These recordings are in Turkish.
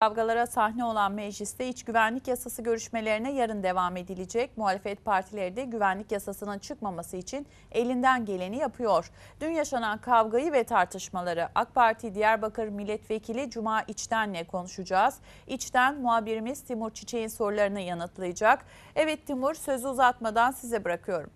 Kavgalara sahne olan mecliste iç güvenlik yasası görüşmelerine yarın devam edilecek. Muhalefet partileri de güvenlik yasasının çıkmaması için elinden geleni yapıyor. Dün yaşanan kavgayı ve tartışmaları AK Parti Diyarbakır Milletvekili Cuma İçten'le konuşacağız. İçten muhabirimiz Timur Çiçek'in sorularını yanıtlayacak. Evet Timur sözü uzatmadan size bırakıyorum.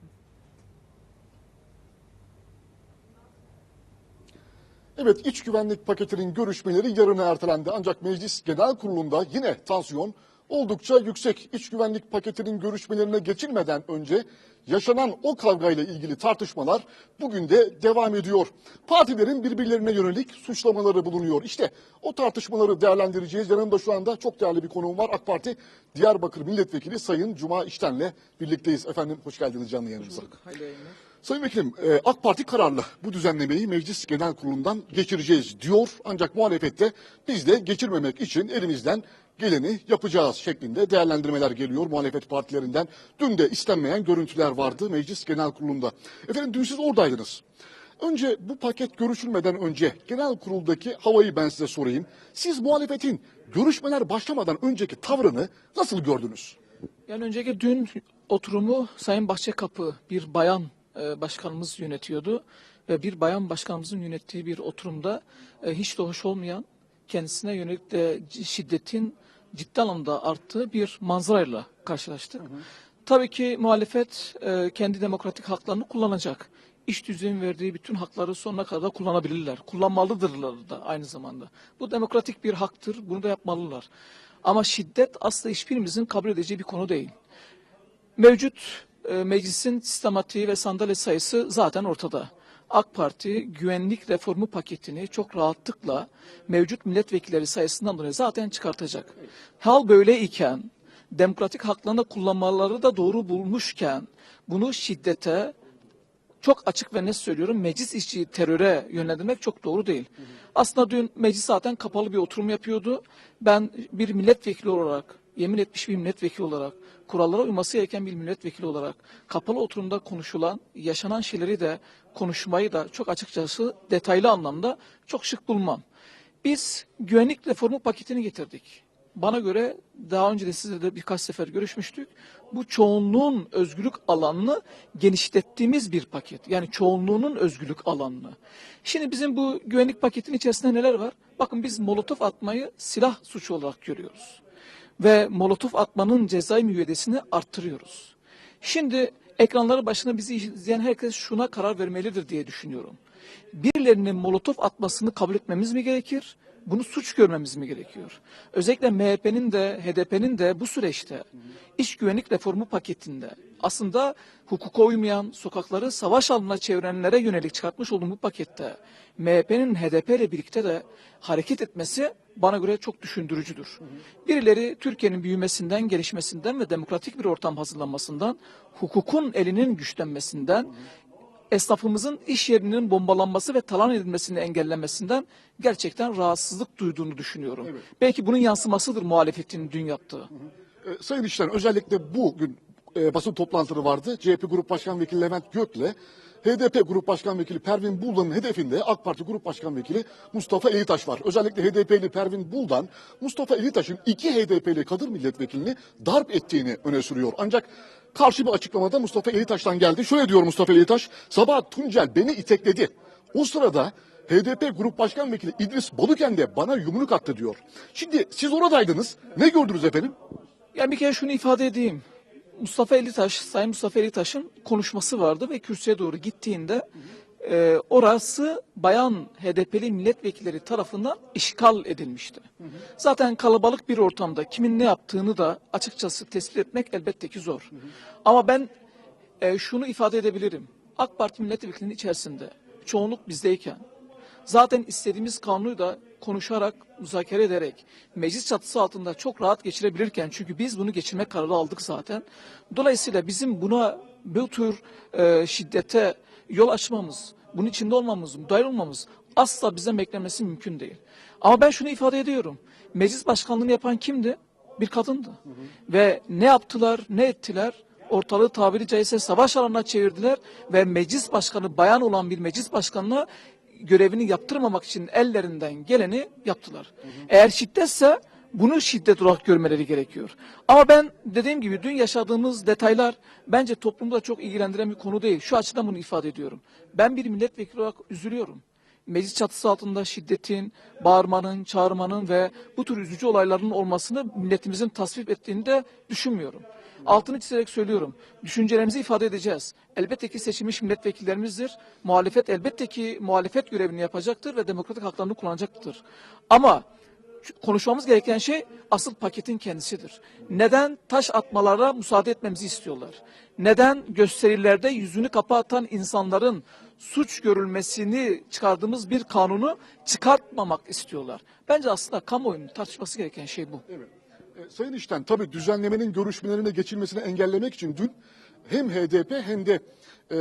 Evet iç güvenlik paketinin görüşmeleri yarına ertelendi. Ancak meclis genel kurulunda yine tansiyon oldukça yüksek. İç güvenlik paketinin görüşmelerine geçilmeden önce yaşanan o kavgayla ilgili tartışmalar bugün de devam ediyor. Partilerin birbirlerine yönelik suçlamaları bulunuyor. İşte o tartışmaları değerlendireceğiz. Yanımda şu anda çok değerli bir konuğum var. AK Parti Diyarbakır Milletvekili Sayın Cuma İşten'le birlikteyiz. Efendim hoş geldiniz canlı yayınımıza. Hayırlı yayınlar. Sayın Vekilim, e, AK Parti kararlı bu düzenlemeyi Meclis Genel Kurulu'ndan geçireceğiz diyor. Ancak muhalefette biz de geçirmemek için elimizden geleni yapacağız şeklinde değerlendirmeler geliyor muhalefet partilerinden. Dün de istenmeyen görüntüler vardı Meclis Genel Kurulu'nda. Efendim dün siz oradaydınız. Önce bu paket görüşülmeden önce genel kuruldaki havayı ben size sorayım. Siz muhalefetin görüşmeler başlamadan önceki tavrını nasıl gördünüz? Yani önceki dün oturumu Sayın Bahçekapı bir bayan e, başkanımız yönetiyordu ve bir bayan başkanımızın yönettiği bir oturumda e, hiç de hoş olmayan kendisine yönelik de şiddetin ciddi anlamda arttığı bir manzarayla karşılaştık. Tabii ki muhalefet e, kendi demokratik haklarını kullanacak. İş düzeyin verdiği bütün hakları sonuna kadar da kullanabilirler. Kullanmalıdırlar da aynı zamanda. Bu demokratik bir haktır. Bunu da yapmalılar. Ama şiddet asla hiçbirimizin kabul edeceği bir konu değil. Mevcut e, meclisin sistematiği ve sandalye sayısı zaten ortada. AK Parti güvenlik reformu paketini çok rahatlıkla mevcut milletvekilleri sayısından dolayı zaten çıkartacak. Hal böyle iken demokratik haklarını kullanmaları da doğru bulmuşken bunu şiddete çok açık ve net söylüyorum meclis işçi teröre yönlendirmek çok doğru değil. Aslında dün meclis zaten kapalı bir oturum yapıyordu. Ben bir milletvekili olarak, yemin etmiş bir milletvekili olarak, kurallara uyması gereken bir milletvekili olarak kapalı oturumda konuşulan, yaşanan şeyleri de konuşmayı da çok açıkçası detaylı anlamda çok şık bulmam. Biz güvenlik reformu paketini getirdik. Bana göre daha önce de sizle de birkaç sefer görüşmüştük. Bu çoğunluğun özgürlük alanını genişlettiğimiz bir paket. Yani çoğunluğunun özgürlük alanını. Şimdi bizim bu güvenlik paketin içerisinde neler var? Bakın biz molotof atmayı silah suçu olarak görüyoruz. Ve molotof atmanın cezai müeyyidesini arttırıyoruz. Şimdi ekranları başına bizi izleyen herkes şuna karar vermelidir diye düşünüyorum. Birilerinin molotof atmasını kabul etmemiz mi gerekir? Bunu suç görmemiz mi gerekiyor? Özellikle MHP'nin de HDP'nin de bu süreçte iş güvenlik reformu paketinde aslında hukuka uymayan sokakları savaş alanına çevirenlere yönelik çıkartmış olduğum bu pakette MHP'nin HDP ile birlikte de hareket etmesi bana göre çok düşündürücüdür. Birileri Türkiye'nin büyümesinden, gelişmesinden ve demokratik bir ortam hazırlanmasından, hukukun elinin güçlenmesinden, esnafımızın iş yerinin bombalanması ve talan edilmesini engellemesinden gerçekten rahatsızlık duyduğunu düşünüyorum. Belki bunun yansımasıdır muhalefetin dün yaptığı. E, Sayın İşten özellikle bugün e, basın toplantıları vardı. CHP Grup Başkan Vekili Levent Gök'le HDP Grup Başkan Vekili Pervin Buldan'ın hedefinde AK Parti Grup Başkan Vekili Mustafa Elitaş var. Özellikle HDP'li Pervin Buldan, Mustafa Elitaş'ın iki HDP'li kadın milletvekilini darp ettiğini öne sürüyor. Ancak karşı bir açıklamada Mustafa Elitaş'tan geldi. Şöyle diyor Mustafa Elitaş, sabah Tuncel beni itekledi. O sırada HDP Grup Başkan Vekili İdris Balıken de bana yumruk attı diyor. Şimdi siz oradaydınız. Ne gördünüz efendim? Yani bir kere şunu ifade edeyim. Mustafa Elitaş, Sayın Mustafa Elitaş'ın konuşması vardı ve kürsüye doğru gittiğinde e, orası bayan HDP'li milletvekilleri tarafından işgal edilmişti. Zaten kalabalık bir ortamda kimin ne yaptığını da açıkçası tespit etmek elbette ki zor. Ama ben e, şunu ifade edebilirim. AK Parti milletvekilinin içerisinde çoğunluk bizdeyken zaten istediğimiz kanunu da konuşarak, müzakere ederek meclis çatısı altında çok rahat geçirebilirken çünkü biz bunu geçirme kararı aldık zaten. Dolayısıyla bizim buna bu tür e, şiddete yol açmamız, bunun içinde olmamız, müdahil olmamız asla bize beklemesi mümkün değil. Ama ben şunu ifade ediyorum. Meclis başkanlığını yapan kimdi? Bir kadındı. Ve ne yaptılar, ne ettiler? Ortalığı tabiri caizse savaş alanına çevirdiler ve meclis başkanı bayan olan bir meclis başkanına görevini yaptırmamak için ellerinden geleni yaptılar. Eğer şiddetse Bunu şiddet olarak görmeleri gerekiyor. Ama ben dediğim gibi dün yaşadığımız detaylar bence toplumda çok ilgilendiren bir konu değil. Şu açıdan bunu ifade ediyorum. Ben bir milletvekili olarak üzülüyorum. Meclis çatısı altında şiddetin, bağırmanın, çağırmanın ve bu tür üzücü olayların olmasını milletimizin tasvip ettiğini de düşünmüyorum. Altını çizerek söylüyorum. Düşüncelerimizi ifade edeceğiz. Elbette ki seçilmiş milletvekillerimizdir. Muhalefet elbette ki muhalefet görevini yapacaktır ve demokratik haklarını kullanacaktır. Ama konuşmamız gereken şey asıl paketin kendisidir. Neden taş atmalara müsaade etmemizi istiyorlar? Neden gösterilerde yüzünü kapatan insanların suç görülmesini çıkardığımız bir kanunu çıkartmamak istiyorlar? Bence aslında kamuoyunun tartışması gereken şey bu. E, Sayın İşten tabii düzenlemenin görüşmelerine geçilmesini engellemek için dün hem HDP hem de e,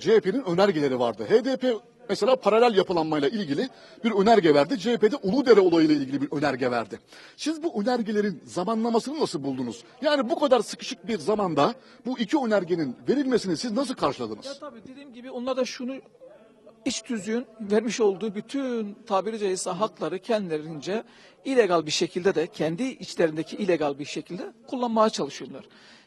CHP'nin önergeleri vardı. HDP mesela paralel yapılanmayla ilgili bir önerge verdi. CHP'de Uludere olayıyla ilgili bir önerge verdi. Siz bu önergelerin zamanlamasını nasıl buldunuz? Yani bu kadar sıkışık bir zamanda bu iki önergenin verilmesini siz nasıl karşıladınız? Ya tabii dediğim gibi onlar da şunu iç tüzüğün vermiş olduğu bütün tabiri caizse hakları kendilerince illegal bir şekilde de kendi içlerindeki illegal bir şekilde kullanmaya çalışıyorlar.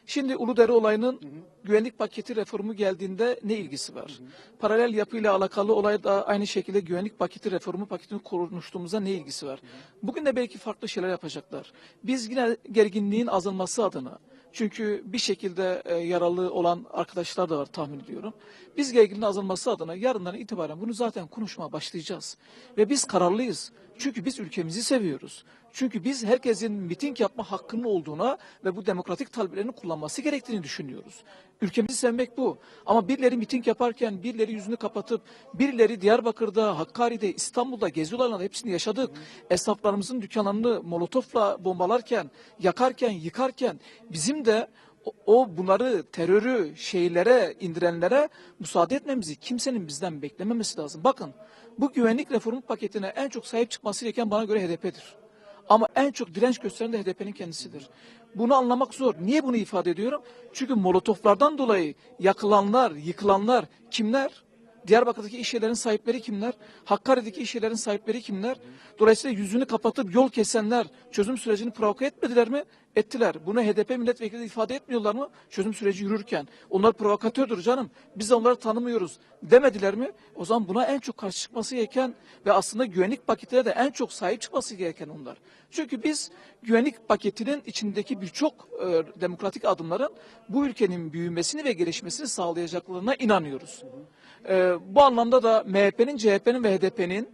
Şimdi Uludere olayının güvenlik paketi reformu geldiğinde ne ilgisi var? Paralel yapıyla alakalı olay da aynı şekilde güvenlik paketi reformu paketini konuştuğumuzda ne ilgisi var? Bugün de belki farklı şeyler yapacaklar. Biz yine gerginliğin azalması adına çünkü bir şekilde e, yaralı olan arkadaşlar da var tahmin ediyorum. Biz gerginliğin azalması adına yarından itibaren bunu zaten konuşmaya başlayacağız. Ve biz kararlıyız. Çünkü biz ülkemizi seviyoruz. Çünkü biz herkesin miting yapma hakkının olduğuna ve bu demokratik taleplerini kullanması gerektiğini düşünüyoruz. Ülkemizi sevmek bu. Ama birileri miting yaparken birileri yüzünü kapatıp birileri Diyarbakır'da, Hakkari'de, İstanbul'da gezi olaylarında hepsini yaşadık. Esnaflarımızın dükkanlarını molotofla bombalarken, yakarken, yıkarken bizim de o bunları terörü şeylere indirenlere müsaade etmemizi kimsenin bizden beklememesi lazım. Bakın bu güvenlik reformu paketine en çok sahip çıkması gereken bana göre HDP'dir. Ama en çok direnç gösteren de HDP'nin kendisidir. Bunu anlamak zor. Niye bunu ifade ediyorum? Çünkü molotoflardan dolayı yakılanlar, yıkılanlar kimler? Diyarbakır'daki iş yerlerin sahipleri kimler? Hakkari'deki iş yerlerin sahipleri kimler? Dolayısıyla yüzünü kapatıp yol kesenler çözüm sürecini provoke etmediler mi? Ettiler. Bunu HDP milletvekili ifade etmiyorlar mı? Çözüm süreci yürürken. Onlar provokatördür canım. Biz de onları tanımıyoruz demediler mi? O zaman buna en çok karşı çıkması gereken ve aslında güvenlik paketine de en çok sahip çıkması gereken onlar. Çünkü biz güvenlik paketinin içindeki birçok e, demokratik adımların bu ülkenin büyümesini ve gelişmesini sağlayacaklarına inanıyoruz. Ee, bu anlamda da MHP'nin, CHP'nin ve HDP'nin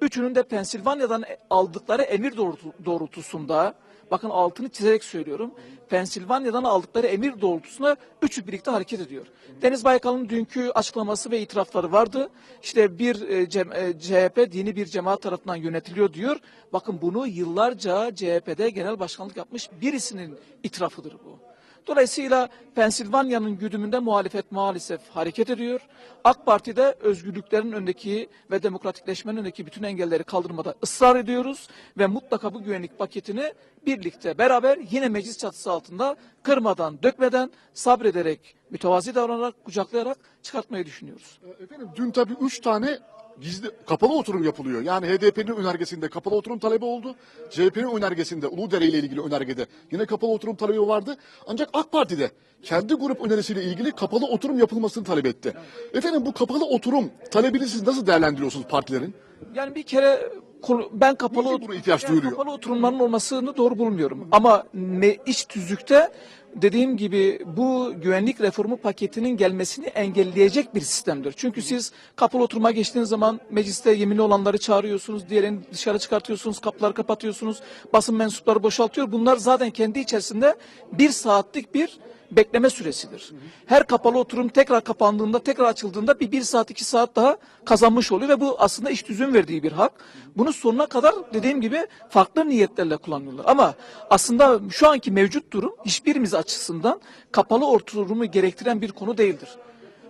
üçünün de Pensilvanya'dan aldıkları emir doğrultu- doğrultusunda bakın altını çizerek söylüyorum. Pensilvanya'dan aldıkları emir doğrultusunda üçü birlikte hareket ediyor. Deniz Baykal'ın dünkü açıklaması ve itirafları vardı. İşte bir e, cem- e, CHP dini bir cemaat tarafından yönetiliyor diyor. Bakın bunu yıllarca CHP'de genel başkanlık yapmış birisinin itirafıdır bu. Dolayısıyla Pensilvanya'nın güdümünde muhalefet maalesef hareket ediyor. AK Parti'de özgürlüklerin önündeki ve demokratikleşmenin önündeki bütün engelleri kaldırmada ısrar ediyoruz ve mutlaka bu güvenlik paketini birlikte beraber yine meclis çatısı altında kırmadan, dökmeden, sabrederek, mütevazi davranarak, kucaklayarak çıkartmayı düşünüyoruz. Efendim dün tabii üç tane gizli kapalı oturum yapılıyor. Yani HDP'nin önergesinde kapalı oturum talebi oldu. CHP'nin önergesinde Uludere ile ilgili önergede yine kapalı oturum talebi vardı. Ancak AK Parti'de kendi grup önerisiyle ilgili kapalı oturum yapılmasını talep etti. Efendim bu kapalı oturum talebini siz nasıl değerlendiriyorsunuz partilerin? Yani bir kere ben kapalı buna ihtiyaç yani duyuluyor? kapalı oturumların olmasını doğru bulmuyorum. Ama me, iç tüzükte dediğim gibi bu güvenlik reformu paketinin gelmesini engelleyecek bir sistemdir. Çünkü siz kapalı oturuma geçtiğiniz zaman mecliste yeminli olanları çağırıyorsunuz, diğerini dışarı çıkartıyorsunuz, kapıları kapatıyorsunuz, basın mensupları boşaltıyor. Bunlar zaten kendi içerisinde bir saatlik bir bekleme süresidir. Her kapalı oturum tekrar kapandığında, tekrar açıldığında bir bir saat, iki saat daha kazanmış oluyor ve bu aslında iş düzün verdiği bir hak. Bunu sonuna kadar dediğim gibi farklı niyetlerle kullanıyorlar. Ama aslında şu anki mevcut durum hiçbirimiz açısından kapalı oturumu gerektiren bir konu değildir.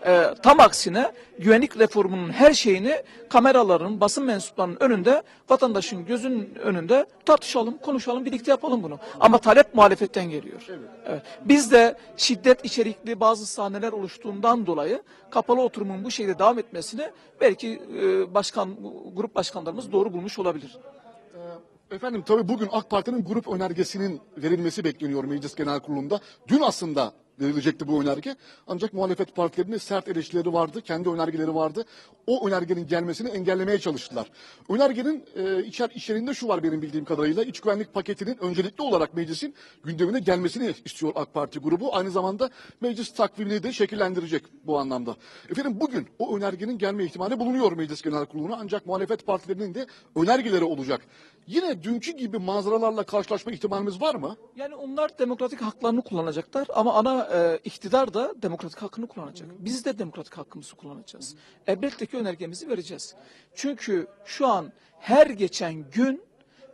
Ee, tam aksine güvenlik reformunun her şeyini kameraların, basın mensuplarının önünde, vatandaşın gözünün önünde tartışalım, konuşalım, birlikte yapalım bunu. Ama talep muhalefetten geliyor. Evet. Biz de şiddet içerikli bazı sahneler oluştuğundan dolayı kapalı oturumun bu şekilde devam etmesini belki e, başkan, grup başkanlarımız doğru bulmuş olabilir. Efendim tabii bugün AK Parti'nin grup önergesinin verilmesi bekleniyor Meclis Genel Kurulu'nda. Dün aslında verilecekti bu önerge. Ancak muhalefet partilerinin sert eleştirileri vardı, kendi önergeleri vardı. O önergenin gelmesini engellemeye çalıştılar. Önergenin e, içer, içeriğinde şu var benim bildiğim kadarıyla. İç güvenlik paketinin öncelikli olarak meclisin gündemine gelmesini istiyor AK Parti grubu. Aynı zamanda meclis takvimini de şekillendirecek bu anlamda. Efendim bugün o önergenin gelme ihtimali bulunuyor Meclis Genel Kurulu'na. Ancak muhalefet partilerinin de önergeleri olacak. Yine dünkü gibi manzaralarla karşılaşma ihtimalimiz var mı? Yani onlar demokratik haklarını kullanacaklar ama ana e, iktidar da demokratik hakkını kullanacak. Biz de demokratik hakkımızı kullanacağız. Elbette ki önergemizi vereceğiz. Çünkü şu an her geçen gün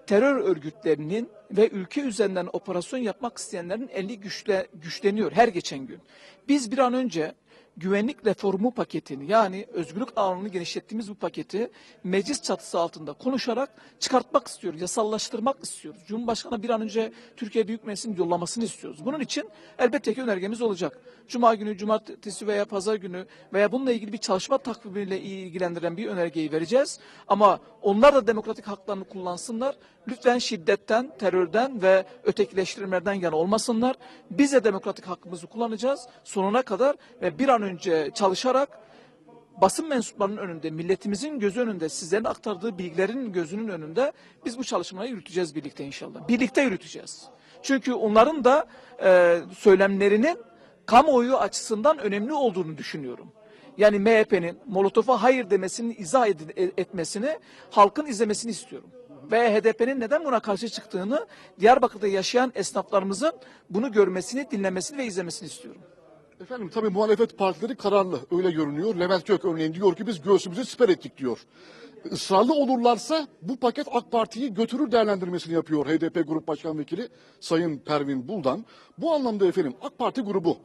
terör örgütlerinin ve ülke üzerinden operasyon yapmak isteyenlerin eli güçle, güçleniyor her geçen gün. Biz bir an önce güvenlik reformu paketini yani özgürlük alanını genişlettiğimiz bu paketi meclis çatısı altında konuşarak çıkartmak istiyoruz, yasallaştırmak istiyoruz. Cumhurbaşkanı bir an önce Türkiye Büyük Meclisi'nin yollamasını istiyoruz. Bunun için elbette ki önergemiz olacak. Cuma günü, cumartesi veya pazar günü veya bununla ilgili bir çalışma takvimiyle ilgilendiren bir önergeyi vereceğiz. Ama onlar da demokratik haklarını kullansınlar. Lütfen şiddetten, terörden ve ötekileştirmelerden yana olmasınlar. Biz de demokratik hakkımızı kullanacağız sonuna kadar ve bir an önce çalışarak basın mensuplarının önünde, milletimizin gözü önünde, sizlerin aktardığı bilgilerin gözünün önünde biz bu çalışmayı yürüteceğiz birlikte inşallah. Birlikte yürüteceğiz. Çünkü onların da e, söylemlerinin kamuoyu açısından önemli olduğunu düşünüyorum. Yani MHP'nin Molotov'a hayır demesini izah ed- etmesini halkın izlemesini istiyorum. Ve HDP'nin neden buna karşı çıktığını Diyarbakır'da yaşayan esnaflarımızın bunu görmesini, dinlemesini ve izlemesini istiyorum. Efendim tabii muhalefet partileri kararlı öyle görünüyor. Levent Gök örneğin diyor ki biz göğsümüzü siper ettik diyor. Israrlı olurlarsa bu paket AK Parti'yi götürür değerlendirmesini yapıyor HDP Grup Başkan Vekili Sayın Pervin Buldan. Bu anlamda efendim AK Parti grubu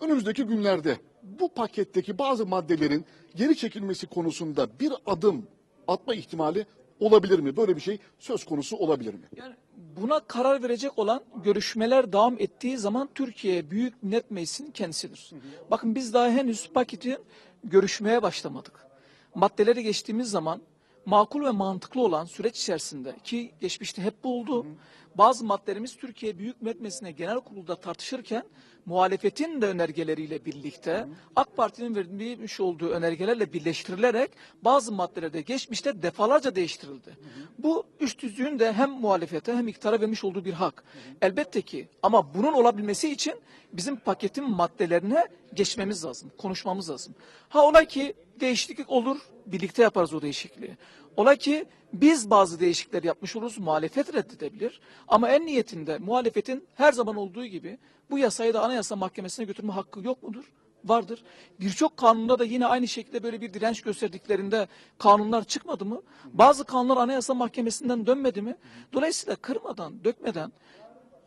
önümüzdeki günlerde bu paketteki bazı maddelerin geri çekilmesi konusunda bir adım atma ihtimali olabilir mi? Böyle bir şey söz konusu olabilir mi? Yani buna karar verecek olan görüşmeler devam ettiği zaman Türkiye Büyük Millet Meclisi'nin kendisidir. Bakın biz daha henüz paketi görüşmeye başlamadık. Maddeleri geçtiğimiz zaman makul ve mantıklı olan süreç içerisinde ki geçmişte hep bu oldu. Bazı maddelerimiz Türkiye Büyük Millet Meclisi'ne genel kurulda tartışırken muhalefetin de önergeleriyle birlikte AK Parti'nin vermiş olduğu önergelerle birleştirilerek bazı maddelerde geçmişte defalarca değiştirildi. Bu üç tüzüğün de hem muhalefete hem iktidara vermiş olduğu bir hak. Elbette ki ama bunun olabilmesi için bizim paketin maddelerine geçmemiz lazım, konuşmamız lazım. Ha ola ki değişiklik olur, birlikte yaparız o değişikliği. Ola ki biz bazı değişiklikler yapmış oluruz, muhalefet reddedebilir. Ama en niyetinde muhalefetin her zaman olduğu gibi bu yasayı da Anayasa Mahkemesi'ne götürme hakkı yok mudur? Vardır. Birçok kanunda da yine aynı şekilde böyle bir direnç gösterdiklerinde kanunlar çıkmadı mı? Bazı kanunlar Anayasa Mahkemesi'nden dönmedi mi? Dolayısıyla kırmadan, dökmeden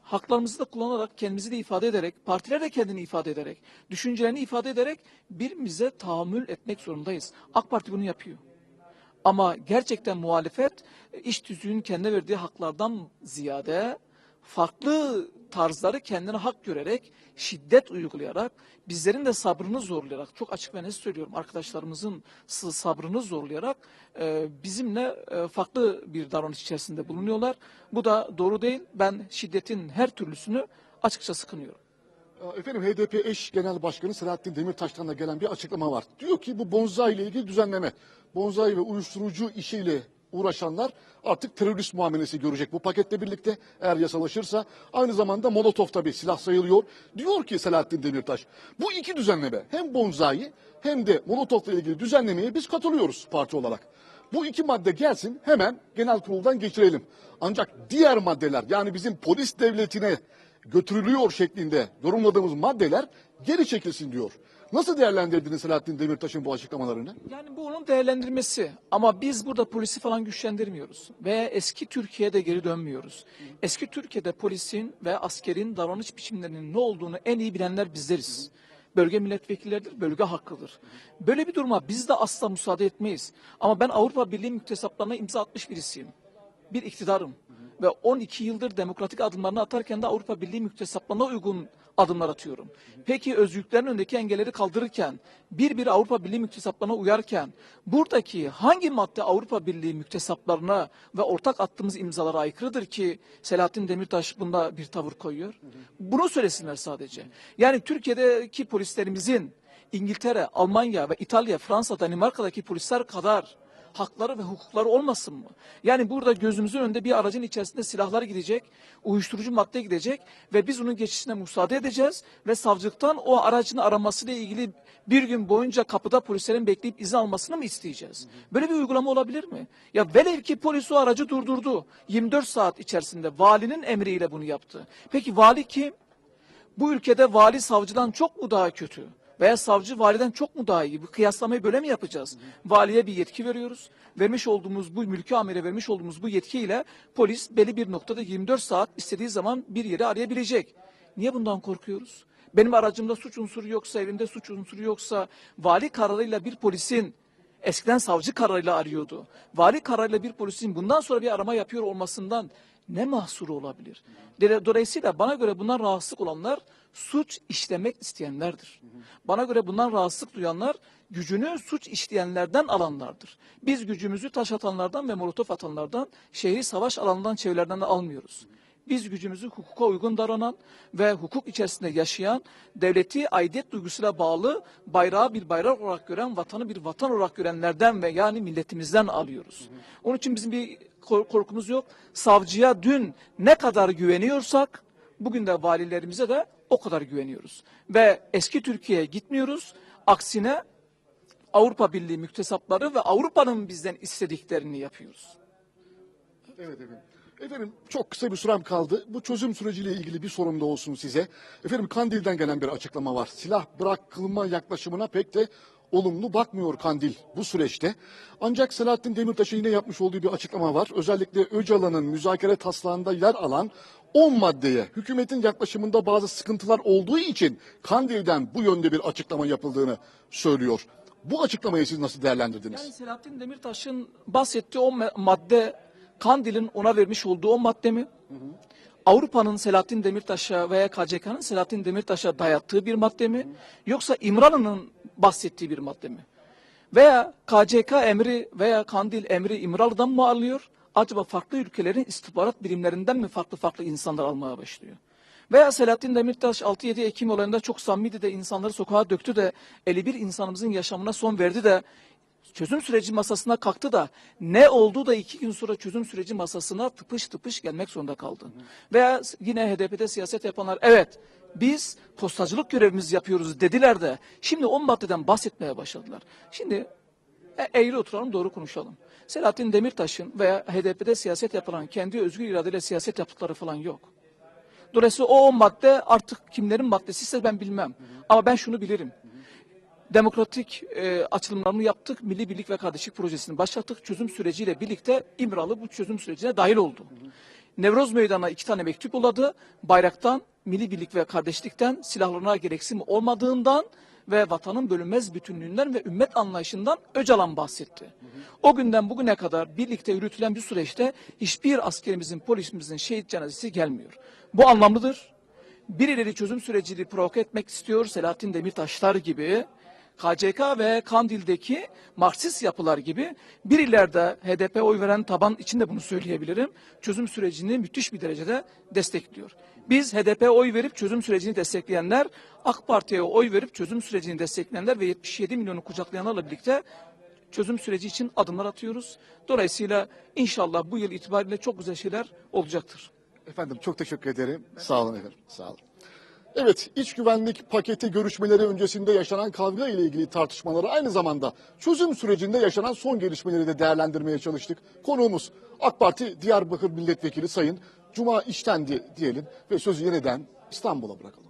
haklarımızı da kullanarak, kendimizi de ifade ederek, partiler de kendini ifade ederek, düşüncelerini ifade ederek birbirimize tahammül etmek zorundayız. AK Parti bunu yapıyor. Ama gerçekten muhalefet e, iş tüzüğün kendine verdiği haklardan ziyade farklı tarzları kendine hak görerek, şiddet uygulayarak, bizlerin de sabrını zorlayarak, çok açık ve net söylüyorum arkadaşlarımızın sabrını zorlayarak e, bizimle e, farklı bir davranış içerisinde bulunuyorlar. Bu da doğru değil. Ben şiddetin her türlüsünü açıkça sıkınıyorum. Efendim HDP eş genel başkanı Selahattin Demirtaş'tan da gelen bir açıklama var. Diyor ki bu bonzai ile ilgili düzenleme. Bonzai ve uyuşturucu işiyle uğraşanlar artık terörist muamelesi görecek bu paketle birlikte eğer yasalaşırsa. Aynı zamanda Molotov tabii silah sayılıyor. Diyor ki Selahattin Demirtaş bu iki düzenleme hem bonzai hem de Molotov'la ilgili düzenlemeye biz katılıyoruz parti olarak. Bu iki madde gelsin hemen genel kuruldan geçirelim. Ancak diğer maddeler yani bizim polis devletine götürülüyor şeklinde yorumladığımız maddeler geri çekilsin diyor. Nasıl değerlendirdiniz Selahattin Demirtaş'ın bu açıklamalarını? Yani bu onun değerlendirmesi ama biz burada polisi falan güçlendirmiyoruz ve eski Türkiye'de geri dönmüyoruz. Eski Türkiye'de polisin ve askerin davranış biçimlerinin ne olduğunu en iyi bilenler bizleriz. Bölge milletvekilleridir, bölge hakkıdır. Böyle bir duruma biz de asla müsaade etmeyiz. Ama ben Avrupa Birliği müktesaplarına imza atmış birisiyim. Bir iktidarım. Ve 12 yıldır demokratik adımlarını atarken de Avrupa Birliği müktesaplarına uygun adımlar atıyorum. Peki özgürlüklerin önündeki engelleri kaldırırken, bir bir Avrupa Birliği müktesaplarına uyarken, buradaki hangi madde Avrupa Birliği müktesaplarına ve ortak attığımız imzalara aykırıdır ki Selahattin Demirtaş bunda bir tavır koyuyor? Bunu söylesinler sadece. Yani Türkiye'deki polislerimizin İngiltere, Almanya ve İtalya, Fransa, Danimarka'daki polisler kadar hakları ve hukukları olmasın mı? Yani burada gözümüzün önünde bir aracın içerisinde silahlar gidecek, uyuşturucu madde gidecek ve biz onun geçişine müsaade edeceğiz ve savcılıktan o aracın aramasıyla ilgili bir gün boyunca kapıda polislerin bekleyip izin almasını mı isteyeceğiz? Böyle bir uygulama olabilir mi? Ya velev ki polis o aracı durdurdu. 24 saat içerisinde valinin emriyle bunu yaptı. Peki vali kim? Bu ülkede vali savcıdan çok mu daha kötü? Veya savcı validen çok mu daha iyi? Bu kıyaslamayı böyle mi yapacağız? Valiye bir yetki veriyoruz. Vermiş olduğumuz bu mülki amire vermiş olduğumuz bu yetkiyle polis belli bir noktada 24 saat istediği zaman bir yeri arayabilecek. Niye bundan korkuyoruz? Benim aracımda suç unsuru yoksa, evimde suç unsuru yoksa vali kararıyla bir polisin eskiden savcı kararıyla arıyordu. Vali kararıyla bir polisin bundan sonra bir arama yapıyor olmasından ne mahsuru olabilir? Dolayısıyla bana göre bundan rahatsızlık olanlar suç işlemek isteyenlerdir. Bana göre bundan rahatsızlık duyanlar gücünü suç işleyenlerden alanlardır. Biz gücümüzü taş atanlardan ve molotof atanlardan, şehri savaş alanından çevrelerden de almıyoruz. Biz gücümüzü hukuka uygun davranan ve hukuk içerisinde yaşayan, devleti aidiyet duygusuyla bağlı, bayrağı bir bayrak olarak gören, vatanı bir vatan olarak görenlerden ve yani milletimizden alıyoruz. Onun için bizim bir kor- korkumuz yok. Savcıya dün ne kadar güveniyorsak, bugün de valilerimize de o kadar güveniyoruz. Ve eski Türkiye'ye gitmiyoruz. Aksine Avrupa Birliği müktesapları ve Avrupa'nın bizden istediklerini yapıyoruz. Evet efendim. Efendim çok kısa bir sürem kaldı. Bu çözüm süreciyle ilgili bir sorum da olsun size. Efendim Kandil'den gelen bir açıklama var. Silah bırakılma yaklaşımına pek de olumlu bakmıyor Kandil bu süreçte. Ancak Selahattin Demirtaş'ın yine yapmış olduğu bir açıklama var. Özellikle Öcalan'ın müzakere taslağında yer alan 10 maddeye hükümetin yaklaşımında bazı sıkıntılar olduğu için Kandil'den bu yönde bir açıklama yapıldığını söylüyor. Bu açıklamayı siz nasıl değerlendirdiniz? Yani Selahattin Demirtaş'ın bahsettiği o ma- madde Kandil'in ona vermiş olduğu o madde mi? Avrupa'nın Selahattin Demirtaş'a veya KCK'nın Selahattin Demirtaş'a dayattığı bir madde mi? Yoksa İmralı'nın bahsettiği bir madde mi? Veya KCK emri veya Kandil emri İmralı'dan mı alıyor? Acaba farklı ülkelerin istihbarat birimlerinden mi farklı farklı insanlar almaya başlıyor? Veya Selahattin Demirtaş 6-7 Ekim olayında çok samimiydi de insanları sokağa döktü de 51 insanımızın yaşamına son verdi de çözüm süreci masasına kalktı da ne oldu da iki gün sonra çözüm süreci masasına tıpış tıpış gelmek zorunda kaldı. Veya yine HDP'de siyaset yapanlar evet biz postacılık görevimizi yapıyoruz dediler de şimdi 10 maddeden bahsetmeye başladılar. Şimdi e, eğri oturalım doğru konuşalım. Selahattin Demirtaş'ın veya HDP'de siyaset yapılan kendi özgür iradeyle siyaset yaptıkları falan yok. Dolayısıyla o 10 madde artık kimlerin maddesi ise ben bilmem. Ama ben şunu bilirim. Demokratik e, açılımlarını yaptık. Milli Birlik ve Kardeşlik Projesi'ni başlattık. Çözüm süreciyle birlikte İmralı bu çözüm sürecine dahil oldu. Nevroz Meydanı'na iki tane mektup yolladı. Bayraktan, Milli Birlik ve Kardeşlikten silahlarına gereksinim olmadığından ve vatanın bölünmez bütünlüğünden ve ümmet anlayışından Öcalan bahsetti. O günden bugüne kadar birlikte yürütülen bir süreçte hiçbir askerimizin, polisimizin şehit cenazesi gelmiyor. Bu anlamlıdır. Birileri çözüm sürecini provoke etmek istiyor. Selahattin Demirtaşlar gibi, KCK ve Kandil'deki Marksist yapılar gibi birileri de HDP oy veren taban için de bunu söyleyebilirim. Çözüm sürecini müthiş bir derecede destekliyor. Biz HDP oy verip çözüm sürecini destekleyenler, AK Parti'ye oy verip çözüm sürecini destekleyenler ve 77 milyonu kucaklayanlarla birlikte çözüm süreci için adımlar atıyoruz. Dolayısıyla inşallah bu yıl itibariyle çok güzel şeyler olacaktır. Efendim çok teşekkür ederim. Sağ olun efendim. Sağ olun. Evet, iç güvenlik paketi görüşmeleri öncesinde yaşanan kavga ile ilgili tartışmaları aynı zamanda çözüm sürecinde yaşanan son gelişmeleri de değerlendirmeye çalıştık. Konuğumuz AK Parti Diyarbakır Milletvekili Sayın Cuma İştendi diyelim ve sözü yeniden İstanbul'a bırakalım.